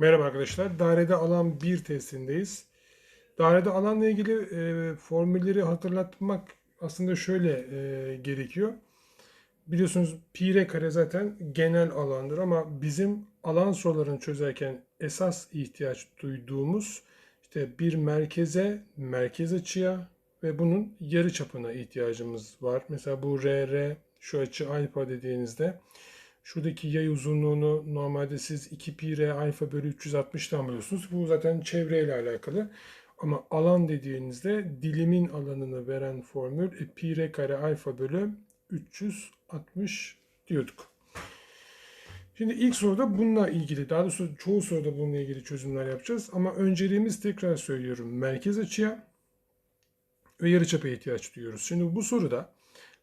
Merhaba arkadaşlar. Dairede alan 1 testindeyiz. Dairede alanla ilgili e, formülleri hatırlatmak aslında şöyle e, gerekiyor. Biliyorsunuz pi r kare zaten genel alandır ama bizim alan sorularını çözerken esas ihtiyaç duyduğumuz işte bir merkeze, merkez açıya ve bunun yarı çapına ihtiyacımız var. Mesela bu r r şu açı alfa dediğinizde Şuradaki yay uzunluğunu normalde siz 2 pi r alfa bölü 360'tan buluyorsunuz. Bu zaten çevreyle alakalı. Ama alan dediğinizde dilimin alanını veren formül e, pi r kare alfa bölü 360 diyorduk. Şimdi ilk soruda bununla ilgili, daha doğrusu çoğu soruda bununla ilgili çözümler yapacağız. Ama önceliğimiz tekrar söylüyorum merkez açıya ve yarıçapa ihtiyaç duyuyoruz. Şimdi bu soruda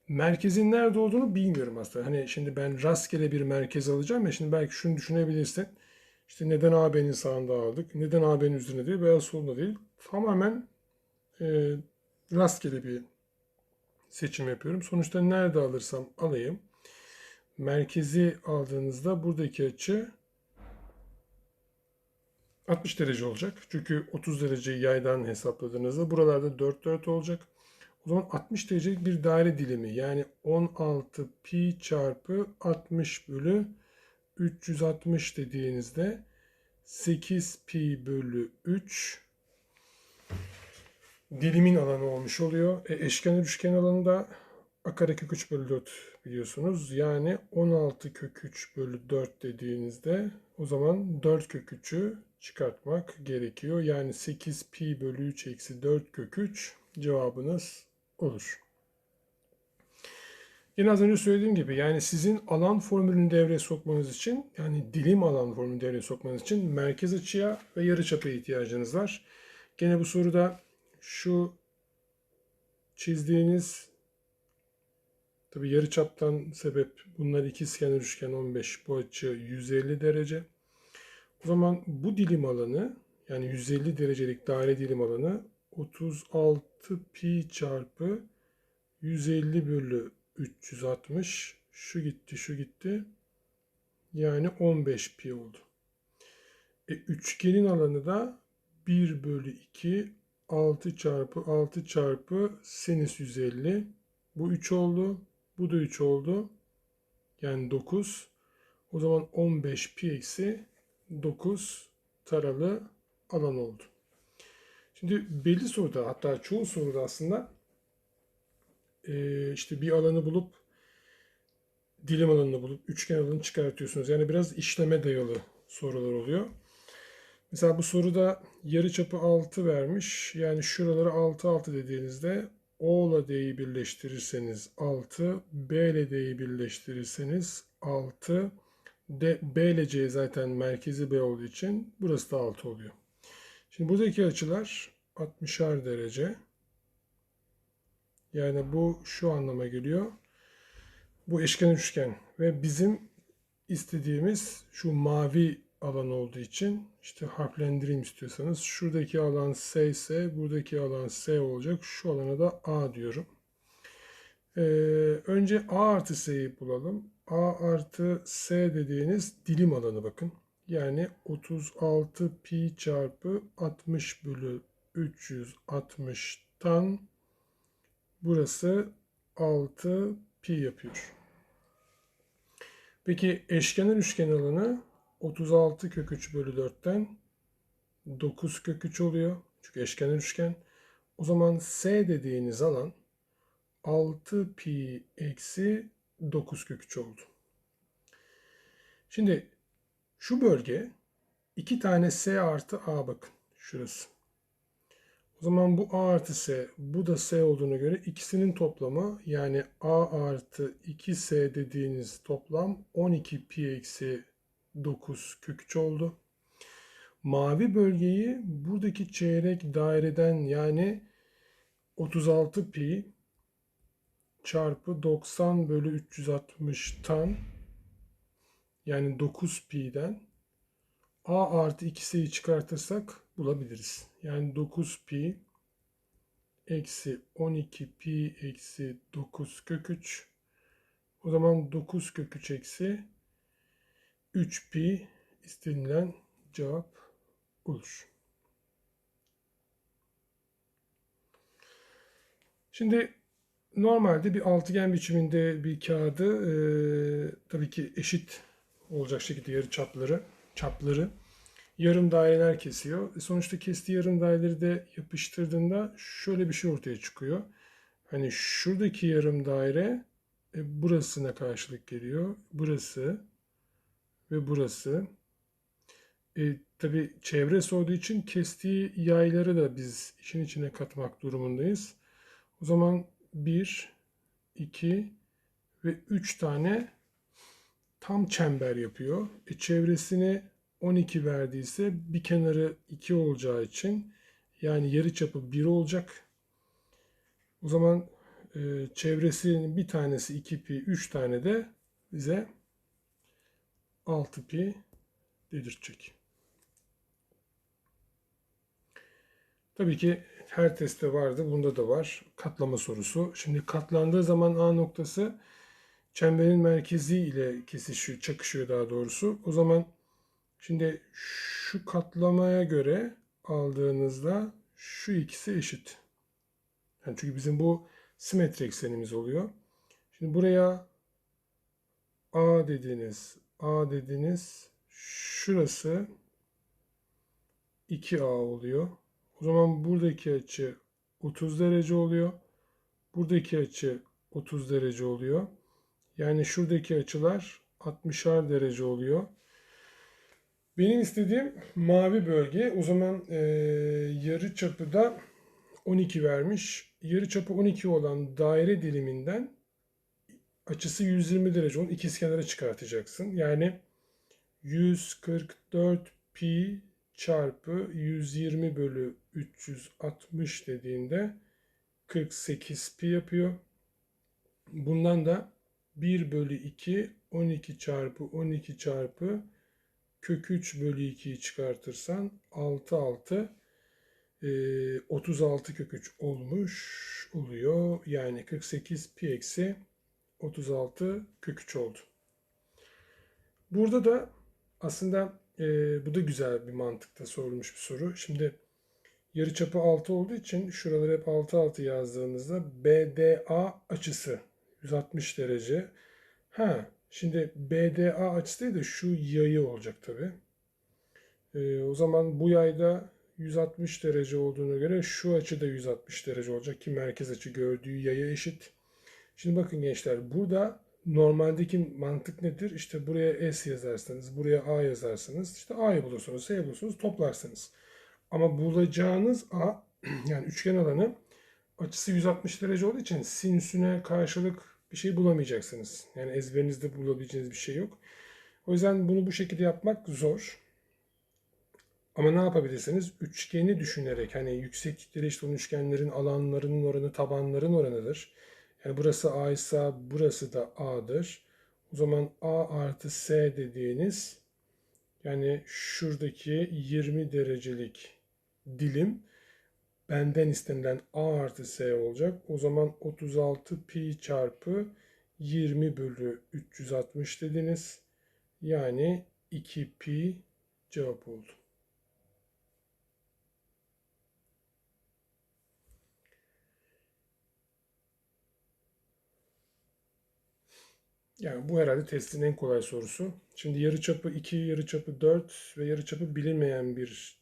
merkezin nerede olduğunu bilmiyorum aslında. Hani şimdi ben rastgele bir merkez alacağım ya şimdi belki şunu düşünebilirsin. İşte neden AB'nin sağında aldık? Neden AB'nin üzerinde değil veya solunda değil? Tamamen e, rastgele bir seçim yapıyorum. Sonuçta nerede alırsam alayım. Merkezi aldığınızda buradaki açı 60 derece olacak. Çünkü 30 dereceyi yaydan hesapladığınızda buralarda 4 4 olacak. O zaman 60 derecelik bir daire dilimi yani 16 pi çarpı 60 bölü 360 dediğinizde 8 pi bölü 3 dilimin alanı olmuş oluyor. E, eşkenar üçgen alanı da a kök 3 bölü 4 biliyorsunuz. Yani 16 kök 3 bölü 4 dediğinizde o zaman 4 kök 3'ü çıkartmak gerekiyor. Yani 8 pi bölü 3 eksi 4 kök 3 cevabınız olur. Yine az önce söylediğim gibi yani sizin alan formülünü devreye sokmanız için yani dilim alan formülünü devreye sokmanız için merkez açıya ve yarıçapaya ihtiyacınız var. Gene bu soruda şu çizdiğiniz tabi yarıçaptan sebep bunlar ikizkenar üçgen 15 bu açı 150 derece. O zaman bu dilim alanı yani 150 derecelik daire dilim alanı 36 pi çarpı 150 bölü 360 şu gitti şu gitti. Yani 15 pi oldu. E, üçgenin alanı da 1 bölü 2 6 çarpı 6 çarpı sinüs 150 bu 3 oldu bu da 3 oldu. Yani 9 o zaman 15 pi eksi 9 taralı alan oldu. Şimdi belli soruda hatta çoğu soruda aslında e, işte bir alanı bulup dilim alanını bulup üçgen alanını çıkartıyorsunuz. Yani biraz işleme dayalı sorular oluyor. Mesela bu soruda yarı çapı 6 vermiş. Yani şuraları 6 6 dediğinizde O ile D'yi birleştirirseniz 6, B ile D'yi birleştirirseniz 6, D, B ile C zaten merkezi B olduğu için burası da 6 oluyor. Şimdi buradaki açılar 60'ar derece. Yani bu şu anlama geliyor. Bu eşkenar üçgen ve bizim istediğimiz şu mavi alan olduğu için işte harflendireyim istiyorsanız şuradaki alan S ise buradaki alan S olacak. Şu alana da A diyorum. Ee, önce A artı S'yi bulalım. A artı S dediğiniz dilim alanı bakın. Yani 36 pi çarpı 60 bölü 360'tan burası 6 pi yapıyor. Peki eşkenar üçgen alanı 36 kök 3 bölü 4'ten 9 kök 3 oluyor. Çünkü eşkenar üçgen. O zaman S dediğiniz alan 6 pi eksi 9 kök 3 oldu. Şimdi şu bölge iki tane S artı A bakın. Şurası. O zaman bu A artı S, bu da S olduğuna göre ikisinin toplamı yani A artı 2S dediğiniz toplam 12 pi eksi 9 kök 3 oldu. Mavi bölgeyi buradaki çeyrek daireden yani 36 pi çarpı 90 bölü 360'tan yani 9 pi'den a artı 2s'yi çıkartırsak bulabiliriz. Yani 9 pi eksi 12 pi eksi 9 kök 3 o zaman 9 kök 3 eksi 3 pi istenilen cevap olur. Şimdi normalde bir altıgen biçiminde bir kağıdı e, tabii ki eşit olacak şekilde yarı çapları, çapları yarım daireler kesiyor. E, sonuçta kestiği yarım daireleri de yapıştırdığında şöyle bir şey ortaya çıkıyor. Hani şuradaki yarım daire e, burasına karşılık geliyor. Burası ve burası. E, tabii çevresi olduğu için kestiği yayları da biz işin içine katmak durumundayız. O zaman 1, 2 ve 3 tane tam çember yapıyor. E, çevresini 12 verdiyse bir kenarı 2 olacağı için yani yarı çapı 1 olacak. O zaman e, çevresinin bir tanesi 2 pi, 3 tane de bize 6 pi dedirtecek. Tabii ki her testte vardı. Bunda da var. Katlama sorusu. Şimdi katlandığı zaman A noktası çemberin merkezi ile kesişiyor, çakışıyor daha doğrusu. O zaman şimdi şu katlamaya göre aldığınızda şu ikisi eşit. Yani çünkü bizim bu simetri eksenimiz oluyor. Şimdi buraya A dediniz, A dediniz. Şurası 2A oluyor. O zaman buradaki açı 30 derece oluyor. Buradaki açı 30 derece oluyor. Yani şuradaki açılar 60'ar derece oluyor. Benim istediğim mavi bölge. O zaman e, yarı çapı da 12 vermiş. Yarı çapı 12 olan daire diliminden açısı 120 derece olan ikizkenara çıkartacaksın. Yani 144 pi çarpı 120 bölü 360 dediğinde 48 pi yapıyor. Bundan da 1 bölü 2 12 çarpı 12 çarpı kök 3 bölü 2'yi çıkartırsan 6 6 e, 36 kök 3 olmuş oluyor. Yani 48 pi eksi 36 kök 3 oldu. Burada da aslında e, bu da güzel bir mantıkta sorulmuş bir soru. Şimdi yarıçapı 6 olduğu için şuraları hep 6 6 yazdığınızda BDA açısı 160 derece. Ha, şimdi BDA açısı değil de şu yayı olacak tabi. E, o zaman bu yayda 160 derece olduğuna göre şu açı da 160 derece olacak ki merkez açı gördüğü yaya eşit. Şimdi bakın gençler burada normaldeki mantık nedir? İşte buraya S yazarsınız, buraya A yazarsınız. İşte A'yı bulursunuz, S bulursunuz, toplarsınız. Ama bulacağınız A yani üçgen alanı açısı 160 derece olduğu için sinüsüne karşılık bir şey bulamayacaksınız. Yani ezberinizde bulabileceğiniz bir şey yok. O yüzden bunu bu şekilde yapmak zor. Ama ne yapabilirsiniz? Üçgeni düşünerek hani yükseklikleri işte onun üçgenlerin alanlarının oranı tabanların oranıdır. Yani burası A ise burası da A'dır. O zaman A artı S dediğiniz yani şuradaki 20 derecelik dilim benden istenilen A artı S olacak. O zaman 36 pi çarpı 20 bölü 360 dediniz. Yani 2 pi cevap oldu. Yani bu herhalde testin en kolay sorusu. Şimdi yarıçapı 2, yarıçapı 4 ve yarıçapı bilinmeyen bir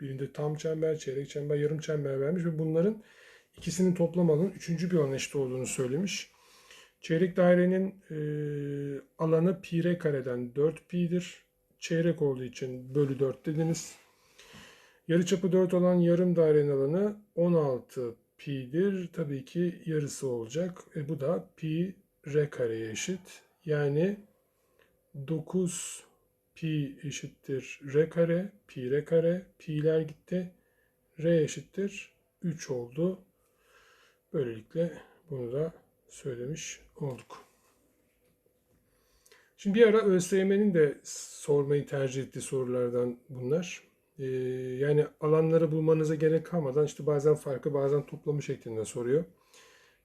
birinde tam çember, çeyrek çember, yarım çember vermiş ve bunların ikisinin toplam alanın üçüncü bir alan eşit olduğunu söylemiş. Çeyrek dairenin e, alanı pi r kareden 4 pi'dir. Çeyrek olduğu için bölü 4 dediniz. Yarıçapı 4 olan yarım dairenin alanı 16 pi'dir. Tabii ki yarısı olacak. E, bu da pi r kareye eşit. Yani 9 pi eşittir r kare, pi r kare, pi'ler gitti. r eşittir 3 oldu. Böylelikle bunu da söylemiş olduk. Şimdi bir ara ÖSYM'nin de sormayı tercih ettiği sorulardan bunlar. Ee, yani alanları bulmanıza gerek kalmadan işte bazen farkı bazen toplamı şeklinde soruyor.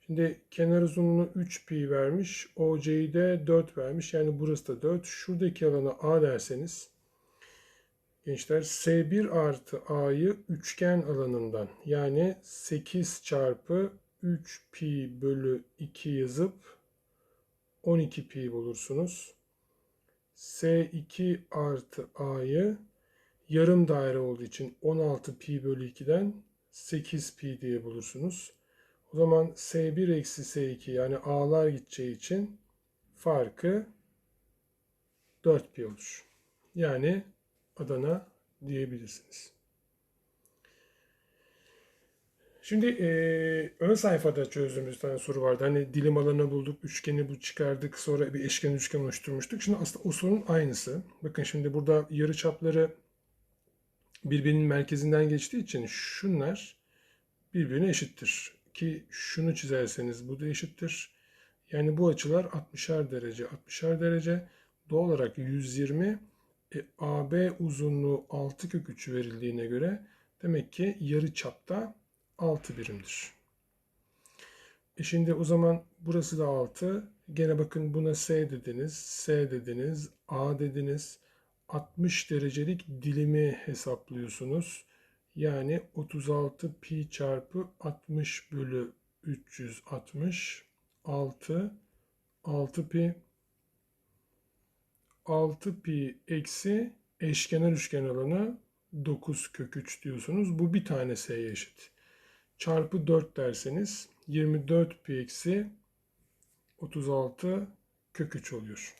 Şimdi kenar uzunluğunu 3 pi vermiş. OC'yi de 4 vermiş. Yani burası da 4. Şuradaki alana A derseniz Gençler S1 artı A'yı üçgen alanından yani 8 çarpı 3 pi bölü 2 yazıp 12 pi bulursunuz. S2 artı A'yı yarım daire olduğu için 16 pi bölü 2'den 8 pi diye bulursunuz. O zaman S1 eksi S2 yani A'lar gideceği için farkı 4 pi olur. Yani Adana diyebilirsiniz. Şimdi e, ön sayfada çözdüğümüz tane soru vardı. Hani dilim alanı bulduk, üçgeni bu çıkardık, sonra bir eşken üçgen oluşturmuştuk. Şimdi aslında o sorunun aynısı. Bakın şimdi burada yarı çapları birbirinin merkezinden geçtiği için şunlar birbirine eşittir. Ki şunu çizerseniz bu da eşittir. Yani bu açılar 60'ar derece, 60'ar derece. Doğal olarak 120 e, AB uzunluğu 6 kök 3 verildiğine göre demek ki yarı çapta 6 birimdir. E şimdi o zaman burası da 6. Gene bakın buna S dediniz, S dediniz, A dediniz. 60 derecelik dilimi hesaplıyorsunuz. Yani 36 pi çarpı 60 bölü 360 6 6 pi 6 pi eksi eşkenar üçgen alanı 9 kök 3 diyorsunuz. Bu bir tane s'ye eşit. Çarpı 4 derseniz 24 pi eksi 36 kök 3 oluyor.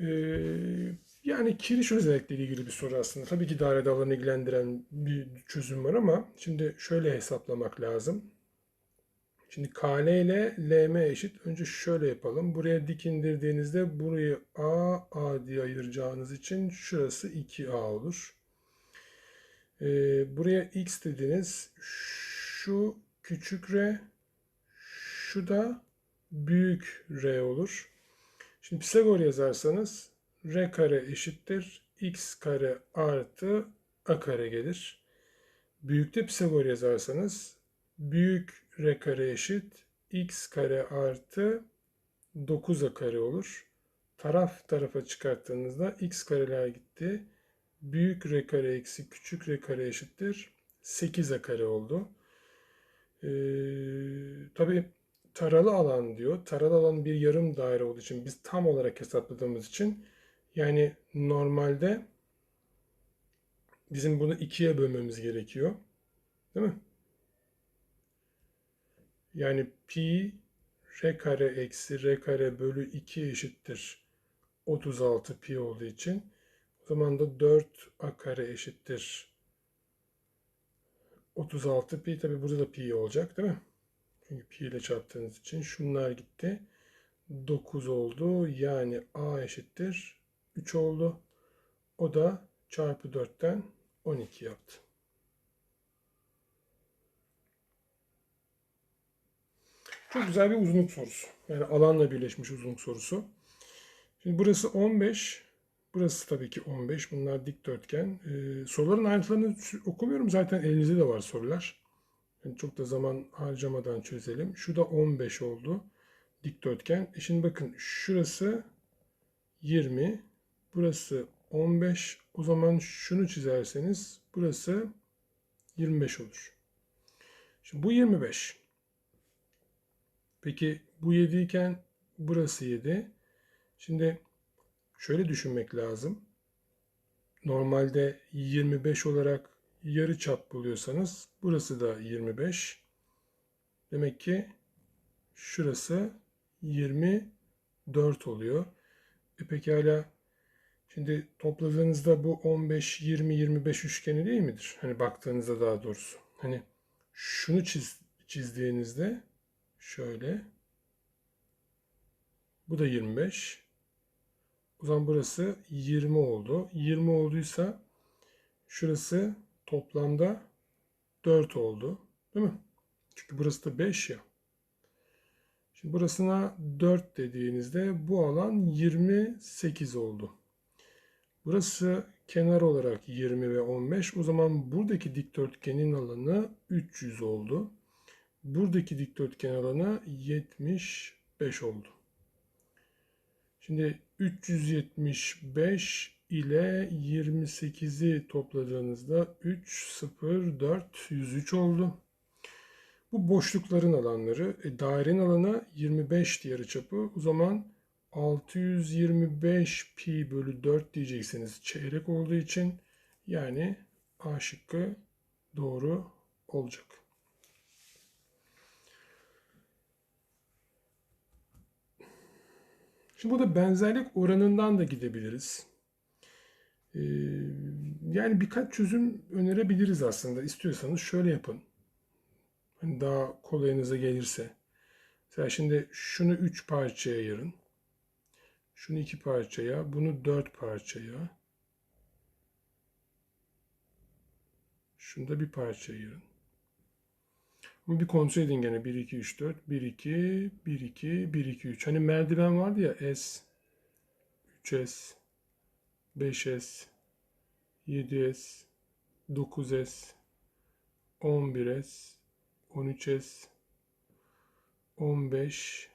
Ee, yani kiriş özellikleri ilgili bir soru aslında. Tabii ki daire alanı ilgilendiren bir çözüm var ama şimdi şöyle hesaplamak lazım. Şimdi KL ile LM eşit. Önce şöyle yapalım. Buraya dik indirdiğinizde burayı A, A diye ayıracağınız için şurası 2A olur. Ee, buraya X dediniz. Şu küçük R, şu da büyük R olur. Şimdi Pisagor yazarsanız R kare eşittir. X kare artı A kare gelir. Büyükte Pisagor yazarsanız büyük r kare eşit x kare artı 9a kare olur. Taraf tarafa çıkarttığınızda x kareler gitti. Büyük r kare eksi küçük r kare eşittir. 8a kare oldu. Ee, Tabi taralı alan diyor. Taralı alan bir yarım daire olduğu için biz tam olarak hesapladığımız için yani normalde bizim bunu ikiye bölmemiz gerekiyor. Değil mi? Yani pi r kare eksi r kare bölü 2 eşittir 36 pi olduğu için o zaman da 4 a kare eşittir 36 pi tabi burada da pi olacak değil mi? Çünkü pi ile çarptığınız için şunlar gitti. 9 oldu. Yani a eşittir 3 oldu. O da çarpı 4'ten 12 yaptı. Çok güzel bir uzunluk sorusu. Yani alanla birleşmiş uzunluk sorusu. Şimdi burası 15. Burası tabii ki 15. Bunlar dikdörtgen. Ee, soruların ayrıntılarını okumuyorum. Zaten elinizde de var sorular. Yani çok da zaman harcamadan çözelim. Şu da 15 oldu. Dikdörtgen. E şimdi bakın şurası 20. Burası 15. O zaman şunu çizerseniz burası 25 olur. Şimdi bu 25. Peki bu 7 iken burası 7. Şimdi şöyle düşünmek lazım. Normalde 25 olarak yarı çap buluyorsanız burası da 25. Demek ki şurası 24 oluyor. E pekala şimdi topladığınızda bu 15, 20, 25 üçgeni değil midir? Hani baktığınızda daha doğrusu. Hani şunu çiz, çizdiğinizde Şöyle. Bu da 25. O zaman burası 20 oldu. 20 olduysa şurası toplamda 4 oldu. Değil mi? Çünkü burası da 5 ya. Şimdi burasına 4 dediğinizde bu alan 28 oldu. Burası kenar olarak 20 ve 15. O zaman buradaki dikdörtgenin alanı 300 oldu. Buradaki dikdörtgen alanı 75 oldu. Şimdi 375 ile 28'i topladığınızda 3, 0, 4, 103 oldu. Bu boşlukların alanları. E, dairenin alanı 25 yarıçapı. O zaman 625 pi bölü 4 diyeceksiniz çeyrek olduğu için. Yani A şıkkı doğru olacak. Şimdi burada benzerlik oranından da gidebiliriz. Ee, yani birkaç çözüm önerebiliriz aslında. İstiyorsanız şöyle yapın. Hani daha kolayınıza gelirse. Mesela şimdi şunu 3 parçaya ayırın. Şunu 2 parçaya, bunu 4 parçaya. Şunu da bir parçaya ayırın. Ama bir kontrol edin gene. 1, 2, 3, 4. 1, 2, 1, 2, 1, 2, 3. Hani merdiven vardı ya S, 3S, 5S, 7S, 9S, 11S, 13S, 15,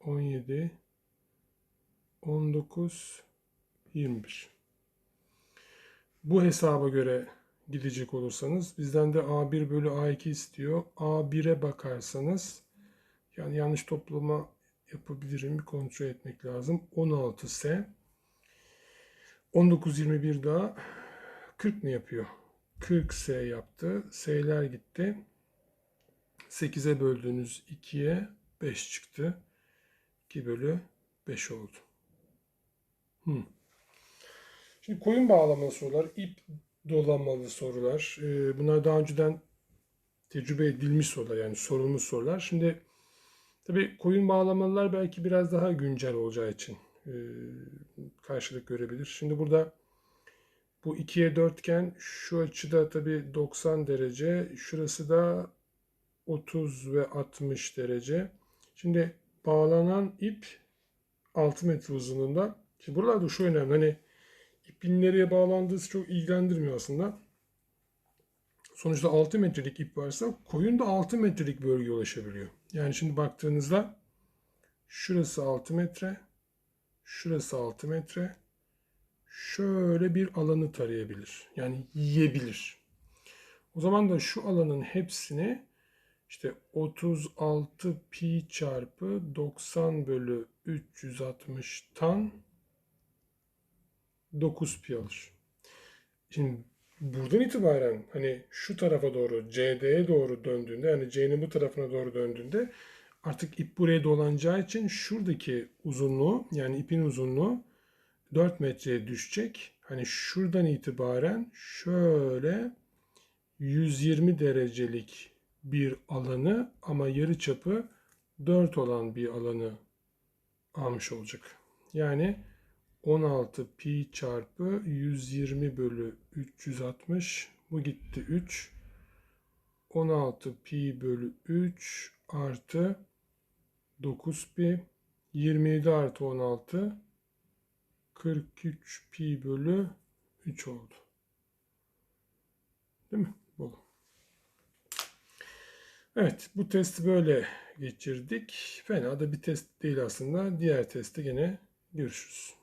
17, 19, 21. Bu hesaba göre gidecek olursanız bizden de A1 bölü A2 istiyor. A1'e bakarsanız yani yanlış toplama yapabilirim. Bir kontrol etmek lazım. 16 ise 19 21 daha 40 mı yapıyor? 40 S yaptı. S'ler gitti. 8'e böldüğünüz 2'ye 5 çıktı. 2 bölü 5 oldu. Hmm. Şimdi koyun bağlamalı sorular, ip dolamalı sorular. Ee, bunlar daha önceden tecrübe edilmiş sorular yani sorulmuş sorular. Şimdi tabii koyun bağlamalılar belki biraz daha güncel olacağı için e, karşılık görebilir. Şimdi burada bu 2'ye 4 iken şu açıda tabii 90 derece, şurası da 30 ve 60 derece. Şimdi bağlanan ip 6 metre uzunluğunda. Şimdi buralarda şu önemli. Hani ipin nereye bağlandığı çok ilgilendirmiyor aslında. Sonuçta 6 metrelik ip varsa koyun da 6 metrelik bölgeye ulaşabiliyor. Yani şimdi baktığınızda şurası 6 metre, şurası 6 metre. Şöyle bir alanı tarayabilir. Yani yiyebilir. O zaman da şu alanın hepsini işte 36 pi çarpı 90 bölü 360'tan 9 pi alır. Şimdi buradan itibaren hani şu tarafa doğru CD'ye doğru döndüğünde yani C'nin bu tarafına doğru döndüğünde artık ip buraya dolanacağı için şuradaki uzunluğu yani ipin uzunluğu 4 metreye düşecek. Hani şuradan itibaren şöyle 120 derecelik bir alanı ama yarı çapı 4 olan bir alanı almış olacak. Yani 16 pi çarpı 120 bölü 360 bu gitti 3 16 pi bölü 3 artı 9 pi 27 artı 16 43 pi bölü 3 oldu. Değil mi? Bu. Evet bu testi böyle geçirdik. Fena da bir test değil aslında. Diğer testte gene görüşürüz.